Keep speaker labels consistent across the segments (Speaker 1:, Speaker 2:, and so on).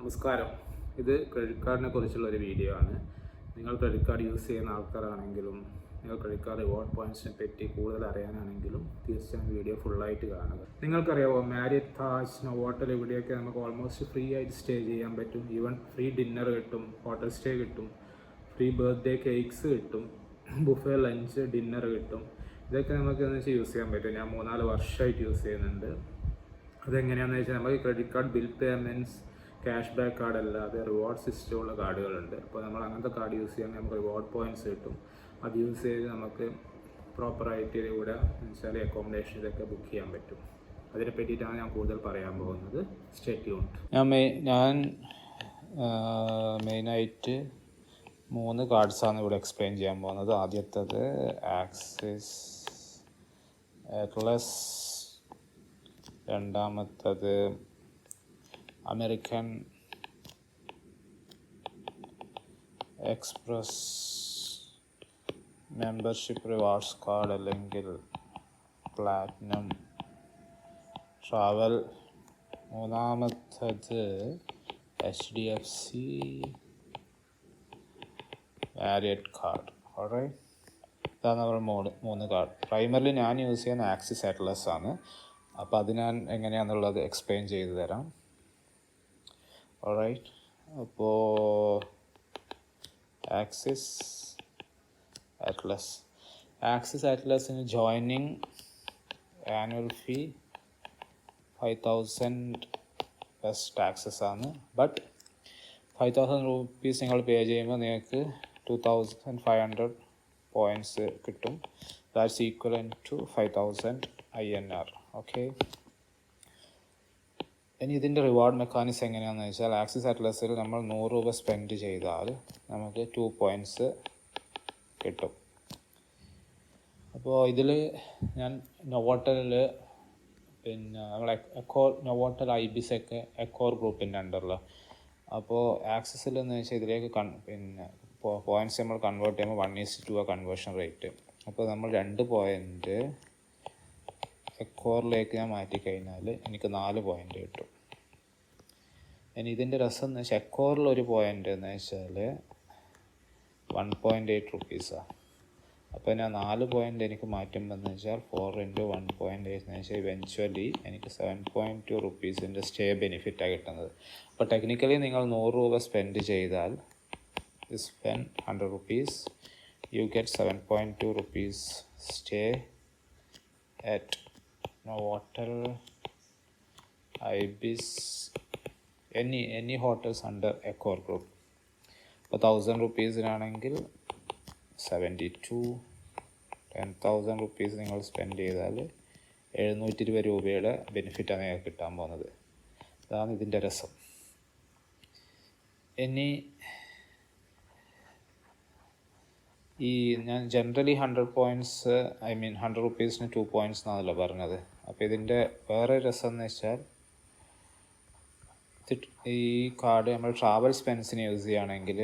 Speaker 1: നമസ്കാരം. ഇത് ക്രെഡിറ്റ് കാർഡിനെ കുറിച്ചുള്ള ഒരു വീഡിയോ ആണ്. നിങ്ങൾ ക്രെഡിറ്റ് കാർഡ് യൂസ് ചെയ്യുന്ന ആൾക്കാരാണെങ്കിലും നിങ്ങൾ ക്രെഡിറ്റ് കാർഡ് റിവാർഡ് പോയിന്റ്സിനെ പറ്റി കൂടുതൽ അറിയാനാണെങ്കിലും തീർച്ചയായും വീഡിയോ ഫുള്ളായിട്ട് കാണുക. നിങ്ങൾക്കറിയാമോ മാരിയറ്റ് താജ് ഹോട്ടൽ ഇവിടെയൊക്കെ നമുക്ക് ഓൾമോസ്റ്റ് ഫ്രീ ആയിട്ട് സ്റ്റേ ചെയ്യാൻ പറ്റും. ഈവൻ ഫ്രീ ഡിന്നർ കിട്ടും ഹോട്ടൽ സ്റ്റേ കിട്ടും ഫ്രീ ബർത്ത്ഡേ കേക്ക്സ് കിട്ടും ബുഫേ ലഞ്ച് ഡിന്നർ കിട്ടും. ഇതൊക്കെ നമുക്ക് എന്ന് വെച്ചാൽ യൂസ് ചെയ്യാൻ പറ്റും. ഞാൻ മൂന്നാൽ വർഷമായിട്ട് യൂസ് ചെയ്യുന്നുണ്ട്. അതെങ്ങനെയാണെന്ന് വെച്ചാൽ നമുക്ക് credit card bill payments cash back card അല്ലാതെ റിവാർഡ് സിസ്റ്റമുള്ള കാർഡുകളുണ്ട്. അപ്പോൾ നമ്മൾ അങ്ങനത്തെ കാർഡ് യൂസ് ചെയ്യുകയാണെങ്കിൽ നമുക്ക് റിവാർഡ് പോയിന്റ്സ് കിട്ടും. അത് യൂസ് ചെയ്ത് നമുക്ക് പ്രോപ്പറായിട്ട് ഇവിടെ വെച്ചാൽ അക്കോമഡേഷൻ ഇതൊക്കെ ബുക്ക് ചെയ്യാൻ പറ്റും. അതിനെ പറ്റിയിട്ടാണ് ഞാൻ കൂടുതൽ പറയാൻ പോകുന്നത്. സ്റ്റേറ്റ് യൂണിറ്റ്
Speaker 2: ഞാൻ മെയ് ഞാൻ മെയിനായിട്ട് മൂന്ന് കാർഡ്സാണ് ഇവിടെ എക്സ്പ്ലെയിൻ ചെയ്യാൻ പോകുന്നത്. ആദ്യത്തേത് ആക്സിസ് പ്ലസ് രണ്ടാമത്തത് American Express membership rewards card അല്ലെങ്കിൽ പ്ലാറ്റിനം ട്രാവൽ മൂന്നാമത്തത് H D F C Marriott card. ഓറേ ഇതാണ് നമ്മൾ മൂന്ന് മൂന്ന് കാർഡ്. പ്രൈമറിലി ഞാൻ യൂസ് ചെയ്യുന്ന ആക്സിസ് അറ്റ്ലസ് ആണ്. അപ്പോൾ അത് ഞാൻ എങ്ങനെയാണെന്നുള്ളത് എക്സ്പ്ലെയിൻ ചെയ്തു തരാം. ഓൾറൈറ്റ് അപ്പോൾ Axis Atlas Axis അറ്റ്ലസിന് joining annual fee five thousand plus taxes ആണ്. ബട്ട് ഫൈവ് തൗസൻഡ് റുപ്പീസ് നിങ്ങൾ പേ ചെയ്യുമ്പോൾ നിങ്ങൾക്ക് two thousand five hundred points കിട്ടും. That's equal to five thousand I N R okay ഇനി ഇതിന്റെ റിവാർഡ് മെക്കാനിസം എങ്ങനെയാണെന്ന് വെച്ചാൽ axis അറ്റ്ലസിൽ നമ്മൾ നൂറ് രൂപ സ്പെൻഡ് ചെയ്താൽ നമുക്ക് ടു പോയിന്റ്സ് കിട്ടും. അപ്പോൾ ഇതിൽ ഞാൻ നൊവോട്ടലിൽ പിന്നെ നമ്മളെ എക്കോ നൊവോട്ടൽ ഐ ബിസ് ഒക്കെ എക്കോർ ഗ്രൂപ്പിന്റെ അണ്ടറിൽ അപ്പോൾ ആക്സിസിൽ എന്ന് വെച്ചാൽ ഇതിലേക്ക് കൺ പിന്നെ പോയിന്റ്സ് നമ്മൾ കൺവേർട്ട് ചെയ്യുമ്പോൾ വൺ ഈസ് ടു ആ കൺവേർഷൻ റേറ്റ് അപ്പോൾ നമ്മൾ രണ്ട് പോയിന്റ് എക്കോറിലേക്ക് ഞാൻ മാറ്റിക്കഴിഞ്ഞാൽ എനിക്ക് നാല് പോയിന്റ് കിട്ടും. ഇനി ഇതിന്റെ രസം എന്ന് വെച്ചാൽ എക്കോറിൽ ഒരു പോയിന്റ് എന്ന് വെച്ചാൽ വൺ പോയിന്റ് എയ്റ്റ് റുപ്പീസാണ് അപ്പോൾ ഞാൻ നാല് പോയിന്റ് എനിക്ക് മാറ്റുമ്പോൾ എന്ന് വെച്ചാൽ four into one point eight എന്ന് വെച്ചാൽ ഇവൻച്വലി എനിക്ക് സെവൻ പോയിന്റ് ടു റുപ്പീസിന്റെ സ്റ്റേ ബെനിഫിറ്റാണ് കിട്ടുന്നത്. അപ്പോൾ ടെക്നിക്കലി നിങ്ങൾ നൂറ് രൂപ സ്പെൻഡ് ചെയ്താൽ spend hundred rupees you get seven point two rupees at Novotel any any any hotels under Accor ഇപ്പോൾ thousand റുപ്പീസിനാണെങ്കിൽ seventy two ten thousand rupees നിങ്ങൾ സ്പെൻഡ് ചെയ്താൽ എഴുന്നൂറ്റി ഇരുപത് രൂപയുടെ ബെനിഫിറ്റാണ് നിങ്ങൾക്ക് കിട്ടാൻ പോകുന്നത്. അതാണ് ഇതിന്റെ രസം. ഇനി ഈ ഞാൻ generally hundred points I mean hundred റുപ്പീസിന് two points എന്നാണല്ലോ പറഞ്ഞത്. അപ്പോൾ ഇതിന്റെ വേറെ രസം എന്ന് വെച്ചാൽ ഈ കാർഡ് നമ്മൾ ട്രാവൽ സ്പെൻസിന് യൂസ് ചെയ്യുകയാണെങ്കിൽ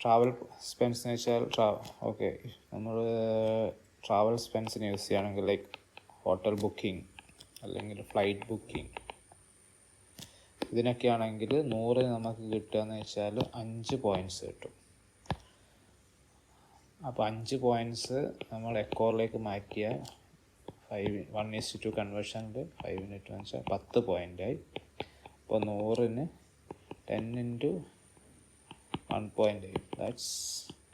Speaker 2: ട്രാവൽ സ്പെൻസ് എന്ന് വെച്ചാൽ ട്രാ ഓക്കെ നമ്മൾ ട്രാവൽ സ്പെൻസിന് യൂസ് ചെയ്യുകയാണെങ്കിൽ ലൈക്ക് ഹോട്ടൽ ബുക്കിംഗ് അല്ലെങ്കിൽ ഫ്ലൈറ്റ് ബുക്കിംഗ് ഇതിനൊക്കെ ആണെങ്കിൽ നൂറ് നമുക്ക് കിട്ടുകയെന്ന് വെച്ചാൽ അഞ്ച് പോയിന്റ്സ് കിട്ടും. അപ്പോൾ അഞ്ച് പോയിന്റ്സ് നമ്മൾ എക്കോറിലേക്ക് മാറ്റിയ ഫൈവ് വൺ ഈസ് ടു കൺവേർഷനിൽ ഫൈവിന് ടു വെച്ചാൽ പത്ത് പോയിന്റായി അപ്പോൾ നൂറിന് ten into one point eight that's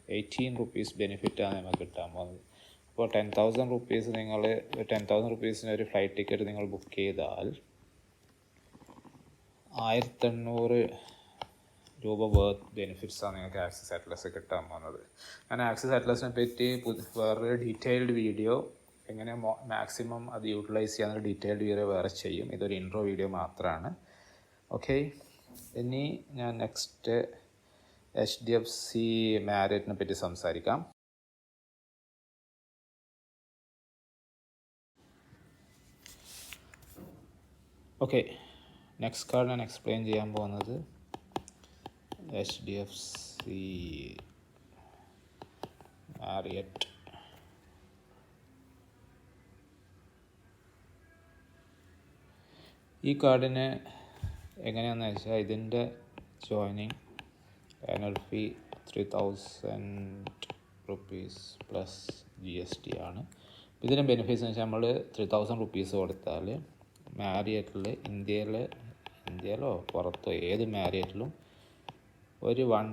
Speaker 2: eighteen rupees ബെനിഫിറ്റാണ് നമുക്ക് കിട്ടാൻ പോകുന്നത്. അപ്പോൾ ടെൻ തൗസൻഡ് റുപ്പീസ് നിങ്ങൾ ടെൻ തൗസൻഡ് റുപ്പീസിന് ഒരു ഫ്ലൈറ്റ് ടിക്കറ്റ് നിങ്ങൾ ബുക്ക് ചെയ്താൽ ആയിരത്തെണ്ണൂറ് രൂപ വേർത്ത് ബെനിഫിറ്റ്സാണ് നിങ്ങൾക്ക് ആക്സസ് അറ്റ്ലസ് കിട്ടാൻ പോകുന്നത്. ഞാൻ ആക്സസ് അറ്റ്ലസിനെ പറ്റി വേറൊരു ഡീറ്റെയിൽഡ് വീഡിയോ എങ്ങനെ മാക്സിമം അത് യൂട്ടിലൈസ് ചെയ്യാൻ ഡീറ്റെയിൽഡ് വീഡിയോ വേറെ ചെയ്യും. ഇതൊരു ഇൻട്രോ വീഡിയോ മാത്രമാണ് ഓക്കെ ഇനി ഞാൻ next H D F C മാരിയറ്റിനെ പറ്റി സംസാരിക്കാം. ഓക്കെ നെക്സ്റ്റ് കാർഡ് ഞാൻ എക്സ്പ്ലെയിൻ ചെയ്യാൻ പോകുന്നത് H D F C Marriott ഈ കാർഡിന് എങ്ങനെയാണെന്ന് വെച്ചാൽ ഇതിന്റെ joining annual fee three thousand rupees plus G S T ആണ്. ഇതിന്റെ ബെനിഫിറ്റ്സ് എന്ന് വെച്ചാൽ നമ്മൾ ത്രീ തൗസൻഡ് റുപ്പീസ് കൊടുത്താൽ മാരിയറ്റിൽ ഇന്ത്യയിൽ ഇന്ത്യയിലോ പുറത്തോ ഏത് മാരിയറ്റിലും ഒരു one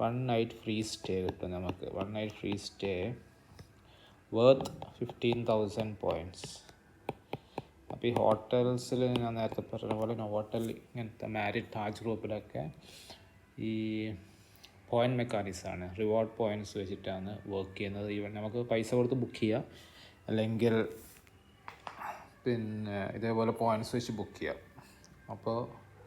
Speaker 2: one night free stay കിട്ടും നമുക്ക്. One night free stay worth fifteen thousand points അപ്പോൾ ഈ ഹോട്ടൽസിൽ ഞാൻ നേരത്തെ പറഞ്ഞ പോലെ ഹോട്ടൽ ഇങ്ങനത്തെ മാരിഡ് താജ് ഗ്രൂപ്പിലൊക്കെ ഈ പോയിന്റ് മെക്കാനിക്സാണ് റിവാർഡ് പോയിന്റ്സ് വെച്ചിട്ടാണ് വർക്ക് ചെയ്യുന്നത്. ഈവൻ നമുക്ക് പൈസ കൊടുത്ത് ബുക്ക് ചെയ്യാം. അല്ലെങ്കിൽ പിന്നെ ഇതേപോലെ പോയിന്റ്സ് വെച്ച് ബുക്ക് ചെയ്യാം. അപ്പോൾ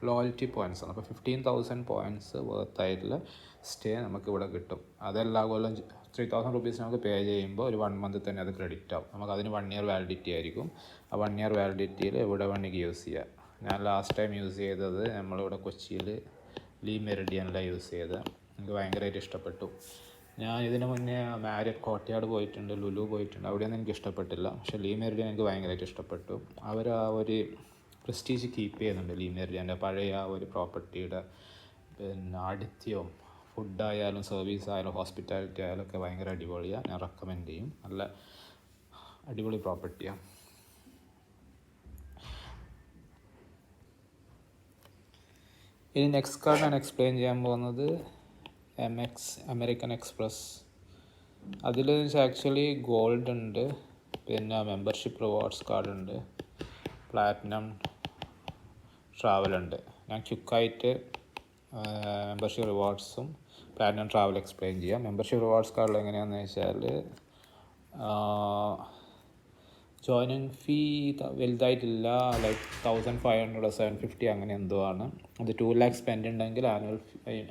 Speaker 2: ലോയൽറ്റി പോയിന്റ്സ് ആണ്. അപ്പോൾ ഫിഫ്റ്റീൻ തൗസൻഡ് പോയിന്റ്സ് വർത്ത് ആയിട്ടുള്ള സ്റ്റേ നമുക്ക് ഇവിടെ കിട്ടും. അതെല്ലാ കൊല്ലം ത്രീ തൗസൻഡ് റുപ്പീസ് നമുക്ക് പേ ചെയ്യുമ്പോൾ ഒരു വൺ മന്ത് തന്നെ അത് ക്രെഡിറ്റ് ആവും. നമുക്ക് അതിന് വൺ ഇയർ വാലിഡിറ്റി ആയിരിക്കും. ആ വൺ ഇയർ വാലിഡിറ്റിയിൽ എവിടെ വേണമെങ്കിൽ യൂസ് ചെയ്യാം. ഞാൻ ലാസ്റ്റ് ടൈം യൂസ് ചെയ്തത് നമ്മളിവിടെ കൊച്ചിയിൽ ലീ മെറിഡിയനിലാണ് യൂസ് ചെയ്തത്. എനിക്ക് ഭയങ്കരമായിട്ട് ഇഷ്ടപ്പെട്ടു. ഞാൻ ഇതിന് മുന്നേ മാരിയറ്റ് കോട്ടയാട് പോയിട്ടുണ്ട് ലുലു പോയിട്ടുണ്ട്. അവിടെയൊന്നും എനിക്ക് ഇഷ്ടപ്പെട്ടില്ല. പക്ഷേ ലീ മെറിഡിയൻ എനിക്ക് ഭയങ്കരമായിട്ട് ഇഷ്ടപ്പെട്ടു. അവർ ആ ഒരു പ്രസ്റ്റീജ് കീപ്പ് ചെയ്യുന്നുണ്ട്. ലീ മെറിഡിയന്റെ പഴയ ഒരു പ്രോപ്പർട്ടിയുടെ പിന്നെ ആഡിത്യവും ഫുഡായാലും സർവീസ് ആയാലും ഹോസ്പിറ്റാലിറ്റി ആയാലും ഒക്കെ ഭയങ്കര അടിപൊളിയാണ് ഞാൻ റെക്കമെൻഡ് ചെയ്യും. നല്ല അടിപൊളി പ്രോപ്പർട്ടിയാണ് ഇനി നെക്സ്റ്റ് കാർഡ് ഞാൻ എക്സ്പ്ലെയിൻ ചെയ്യാൻ പോകുന്നത് എം എക്സ് അമേരിക്കൻ എക്സ്പ്രസ് അതിൽ ആക്ച്വലി ഗോൾഡ് ഉണ്ട്. പിന്നെ മെമ്പർഷിപ്പ് റിവാർഡ്സ് കാർഡ് ഉണ്ട്. പ്ലാറ്റിനം ട്രാവൽ ഉണ്ട്. ഞാൻ ക്യുക്കായിട്ട് മെമ്പർഷിപ്പ് റിവാർഡ്സും പ്ലാറ്റിനം ട്രാവൽ എക്സ്പ്ലെയിൻ ചെയ്യാം. മെമ്പർഷിപ്പ് റിവാർഡ്സ് കാർഡിൽ എങ്ങനെയാണെന്ന് വെച്ചാൽ joining fee വലുതായിട്ടില്ല. Like thousand five hundred seven fifty അങ്ങനെ എന്തോ ആണ്. അത് ടു ലാക്ക് സ്പെൻഡ് ഉണ്ടെങ്കിൽ annual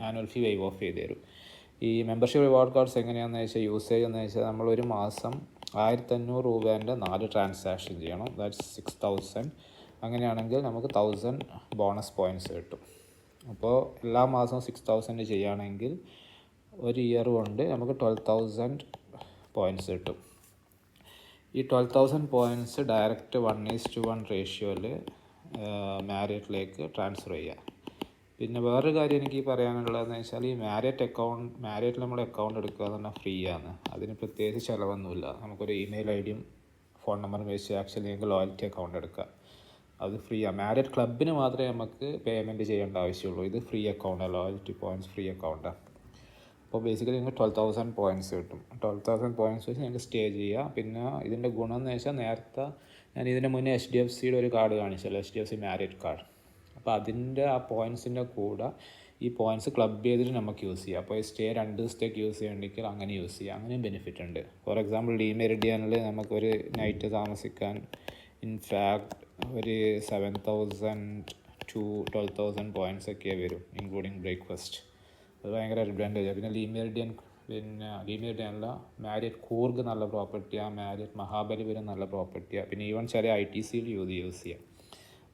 Speaker 2: annual fee waive off ചെയ്ത് തരും. ഈ മെമ്പർഷിപ്പ് റിവാർഡ് കാർഡ്സ് എങ്ങനെയാണെന്ന് വെച്ചാൽ യൂസേജ് എന്ന് വെച്ചാൽ നമ്മൾ ഒരു മാസം ആയിരത്തഞ്ഞൂറ് രൂപേന്റെ നാല് ട്രാൻസാക്ഷൻ ചെയ്യണം. ദാറ്റ്സ് സിക്സ് തൗസൻഡ് അങ്ങനെയാണെങ്കിൽ നമുക്ക് തൗസൻഡ് ബോണസ് പോയിന്റ്സ് കിട്ടും. അപ്പോൾ എല്ലാ മാസവും സിക്സ് തൗസൻഡ് ചെയ്യുകയാണെങ്കിൽ ഒരു ഇയർ കൊണ്ട് നമുക്ക് ട്വൽവ് തൗസൻഡ് പോയിന്റ്സ് കിട്ടും. ഈ twelve thousand points direct one is to one റേഷ്യോയിൽ മാരിയറ്റിലേക്ക് ട്രാൻസ്ഫർ ചെയ്യുക. പിന്നെ വേറൊരു കാര്യം എനിക്ക് പറയാനുള്ളതെന്ന് വെച്ചാൽ ഈ മാരിയറ്റ് അക്കൗണ്ട് മാരിയറ്റിൽ നമ്മൾ അക്കൗണ്ട് എടുക്കുക എന്ന് പറഞ്ഞാൽ ഫ്രീ ആണ്. അതിന് പ്രത്യേകിച്ച് ചിലവൊന്നുമില്ല. നമുക്കൊരു ഇമെയിൽ ഐ ഡിയും ഫോൺ നമ്പറും വെച്ച് ആക്ച്വലി നിങ്ങൾക്ക് ലോയൽറ്റി അക്കൗണ്ട് എടുക്കുക അത് ഫ്രീ ആണ് മാരിയറ്റ് ക്ലബിന് മാത്രമേ നമുക്ക് പേയ്മെന്റ് ചെയ്യേണ്ട ആവശ്യമുള്ളൂ. ഇത് ഫ്രീ അക്കൗണ്ടാണ് ലോയൽറ്റി പോയിന്റ്സ് ഫ്രീ അക്കൗണ്ടാണ് അപ്പോൾ ബേസിക്കലി നിങ്ങൾക്ക് ട്വൽവ് തൗസൻഡ് പോയിന്റ്സ് കിട്ടും. ട്വൽവ് തൗസൻഡ് പോയിന്റ്സ് വെച്ച് നിങ്ങൾക്ക് സ്റ്റേ ചെയ്യുക പിന്നെ ഇതിന്റെ ഗുണം എന്ന് വെച്ചാൽ നേരത്തെ ഞാൻ ഇതിന്റെ മുന്നേ എച്ച് ഡി എഫ് സിയുടെ ഒരു card കാണിച്ചല്ലോ. H D F C Marriott card അപ്പോൾ അതിന്റെ ആ പോയിന്റ്സിന്റെ കൂടെ ഈ പോയിന്റ്സ് ക്ലബ് ചെയ്തിട്ട് നമുക്ക് യൂസ് ചെയ്യാം. അപ്പോൾ ഈ സ്റ്റേ രണ്ട് ദിവസത്തേക്ക് യൂസ് ചെയ്യണമെങ്കിൽ അങ്ങനെ യൂസ് ചെയ്യാം. അങ്ങനെയും ബെനിഫിറ്റ് ഉണ്ട്. ഫോർ എക്സാമ്പിൾ ഡി മെറിഡിയനിൽ നമുക്കൊരു നൈറ്റ് താമസിക്കാൻ ഇൻഫാക്ട് ഒരു seven thousand to twelve thousand points ഒക്കെ വരും ഇൻക്ലൂഡിങ് ബ്രേക്ക്ഫാസ്റ്റ് അത് ഭയങ്കര അഡ്വാന്റേജ് പിന്നെ ലീമേഡിയൻ പിന്നെ ലീമെറിഡിയൻ അല്ല മാരിയറ്റ് കൂർഗ് നല്ല പ്രോപ്പർട്ടിയാണ് മാരിയറ്റ് മഹാബലിപുരം നല്ല പ്രോപ്പർട്ടിയാണ് പിന്നെ ഈവൻ ചില ഐ ടി സിയിൽ യൂസ് യൂസ് ചെയ്യാം.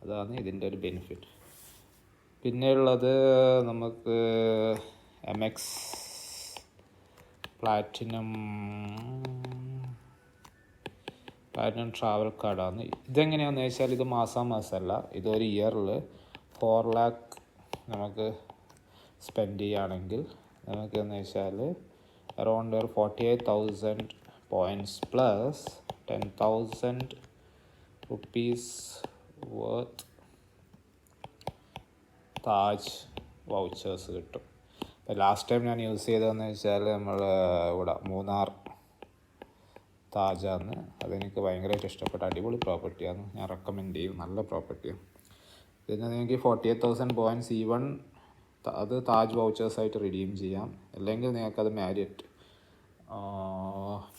Speaker 2: അതാണ് ഇതിന്റെ ഒരു ബെനിഫിറ്റ് പിന്നെയുള്ളത് നമുക്ക് Amex platinum platinum travel കാർഡാണ് ഇതെങ്ങനെയാണെന്ന് വെച്ചാൽ ഇത് മാസാ മാസമല്ല ഇതൊരു ഇയറിൽ ഫോർ ലാക്ക് നമുക്ക് സ്പെൻഡ് ചെയ്യുകയാണെങ്കിൽ നമുക്ക് എന്ന് വെച്ചാൽ അറൗണ്ട് ഒരു forty eight thousand points plus ten thousand rupees worth Taj vouchers കിട്ടും ലാസ്റ്റ് ടൈം ഞാൻ യൂസ് ചെയ്തതെന്ന് വെച്ചാൽ നമ്മൾ ഇവിടെ മൂന്നാർ താജാന്ന്. അതെനിക്ക് ഭയങ്കരമായിട്ട് ഇഷ്ടപ്പെട്ട അടിപൊളി പ്രോപ്പർട്ടിയാണ് ഞാൻ റെക്കമെൻഡ് ചെയ്യും. നല്ല പ്രോപ്പർട്ടിയാണ് പിന്നെ നിങ്ങൾക്ക് forty eight thousand points even അത് താജ് വൗച്ചേഴ്സ് ആയിട്ട് റിഡീം ചെയ്യാം. അല്ലെങ്കിൽ നിങ്ങൾക്കത് മാരിയറ്റ്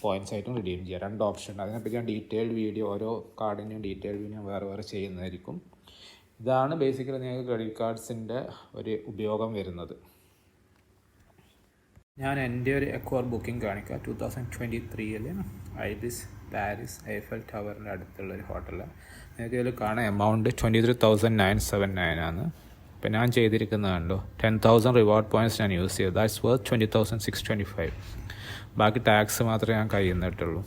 Speaker 2: പോയിന്റ്സ് ആയിട്ടും റിഡീം ചെയ്യാം. രണ്ട് ഓപ്ഷൻ അതിനെപ്പറ്റി ഞാൻ ഡീറ്റെയിൽഡ് വീഡിയോ ഓരോ കാർഡിന്റെയും ഡീറ്റെയിൽഡ് വീഡിയോ വേറെ വേറെ ചെയ്യുന്നതായിരിക്കും. ഇതാണ് ബേസിക്കലി നിങ്ങൾക്ക് ക്രെഡിറ്റ് കാർഡ്സിന്റെ ഒരു ഉപയോഗം വരുന്നത്. ഞാൻ എന്റെ ഒരു എക്വർ ബുക്കിംഗ് കാണിക്കാം. ടു തൗസൻഡ് ട്വന്റി ത്രീയിൽ ഐബിസ് പാരീസ് ഐഫൽ ടവറിന്റെ അടുത്തുള്ള ഒരു ഹോട്ടലാണ് നിങ്ങൾക്ക് ഇതിൽ കാണാൻ amount twenty three thousand nine seven nine ആണ്. ഇപ്പം ഞാൻ ചെയ്തിരിക്കുന്നത് കണ്ടോ? ടെൻ തൗസൻഡ് റിവാർഡ് പോയിന്റ്സ് ഞാൻ യൂസ് ചെയ്തു. That's worth twenty thousand six twenty five ബാക്കി ടാക്സ് മാത്രമേ ഞാൻ കയ്യിൽ നിന്നിട്ടുള്ളൂ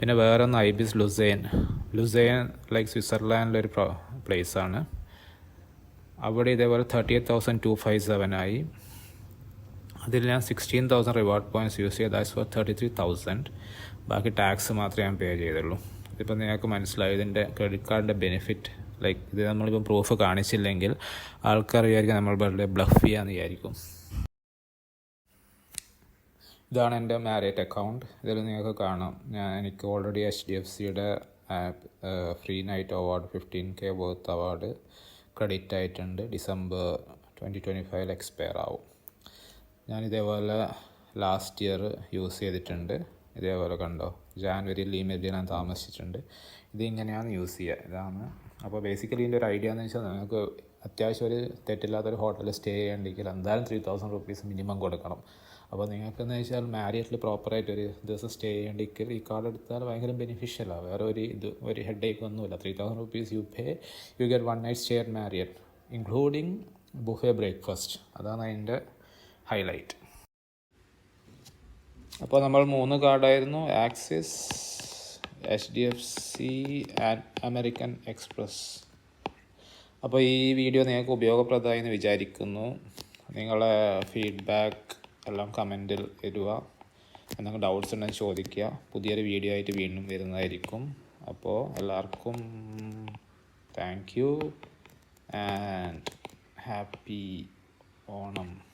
Speaker 2: പിന്നെ വേറെ ഒന്ന് ഐബിസ് ലുസൈൻ ലുസൈൻ ലൈക്ക് സ്വിറ്റ്സർലാൻഡിലൊരു പ്ലേസ് ആണ്. അവിടെ ഇതേപോലെ thirty eight thousand two five seven ആയി. അതിൽ ഞാൻ sixteen thousand reward points use ചെയ്ത് that's for thirty three thousand ബാക്കി ടാക്സ് മാത്രമേ ഞാൻ പേ ചെയ്തുള്ളൂ. ഇതിപ്പോൾ നിങ്ങൾക്ക് മനസ്സിലായി ഇതിന്റെ ക്രെഡിറ്റ് കാർഡിന്റെ ബെനിഫിറ്റ് ലൈക്ക് ഇത് നമ്മളിപ്പം പ്രൂഫ് കാണിച്ചില്ലെങ്കിൽ ആൾക്കാർ വിചാരിക്കും നമ്മൾ വളരെ ബ്ലഫ് ചെയ്യാന്ന് വിചാരിക്കും. ഇതാണ് എന്റെ മാരിയറ്റ് അക്കൗണ്ട് ഇതിൽ നിങ്ങൾക്ക് കാണാം. ഞാൻ എനിക്ക് ഓൾറെഡി എച്ച് ഡി എഫ് സിയുടെ free night award fifteen K worth award credit ആയിട്ടുണ്ട്. ഡിസംബർ ട്വന്റി ട്വന്റി ഫൈവിൽ എക്സ്പയർ ആവും. ഞാൻ ഇതേപോലെ ലാസ്റ്റ് ഇയർ യൂസ് ചെയ്തിട്ടുണ്ട്. ഇതേപോലെ കണ്ടോ? ജാനുവരിയിൽ ഈ മെഡിൽ ഞാൻ താമസിച്ചിട്ടുണ്ട്. ഇതിങ്ങനെയാണ് യൂസ് ചെയ്യുക. ഇതാണ്. അപ്പോൾ ബേസിക്കലി ഇതിന്റെ ഒരു ഐഡിയ എന്ന് വെച്ചാൽ നിങ്ങൾക്ക് അത്യാവശ്യം ഒരു തെറ്റില്ലാത്തൊരു ഹോട്ടലിൽ സ്റ്റേ ചെയ്യണമെങ്കിൽ എന്തായാലും ത്രീ തൗസൻഡ് റുപ്പീസ് മിനിമം കൊടുക്കണം. അപ്പോൾ നിങ്ങൾക്കെന്ന് വെച്ചാൽ മാരിയറ്റിൽ പ്രോപ്പറായിട്ട് ഒരു ദിവസം സ്റ്റേ ചെയ്യണമെങ്കിൽ ഈ കാർഡ് എടുത്താൽ ഭയങ്കര ബെനിഫിഷ്യലാണ് വേറെ ഒരു ഇത് ഒരു ഹെഡ് ഏക്ക് ഒന്നുമില്ല. Three thousand rupees you pay you get one night stay at Marriott including buffet breakfast അതാണ് അതിന്റെ ഹൈലൈറ്റ്. അപ്പോൾ നമ്മൾ മൂന്ന് കാർഡായിരുന്നു. Axis H D F C and American Express. അപ്പോൾ ഈ വീഡിയോ നിങ്ങൾക്ക് ഉപയോഗപ്രദമായി എന്ന് വിചാരിക്കുന്നു. നിങ്ങളെ ഫീഡ്ബാക്ക് എല്ലാം കമന്റിൽ ഇടുക. എന്തെങ്കിലും ഡൗട്ട്സ് ഉണ്ടെങ്കിൽ ചോദിക്കുക. പുതിയൊരു വീഡിയോ ആയിട്ട് വീണ്ടും വരുന്നതായിരിക്കും. അപ്പോൾ എല്ലാവർക്കും thank you. And happy Onam.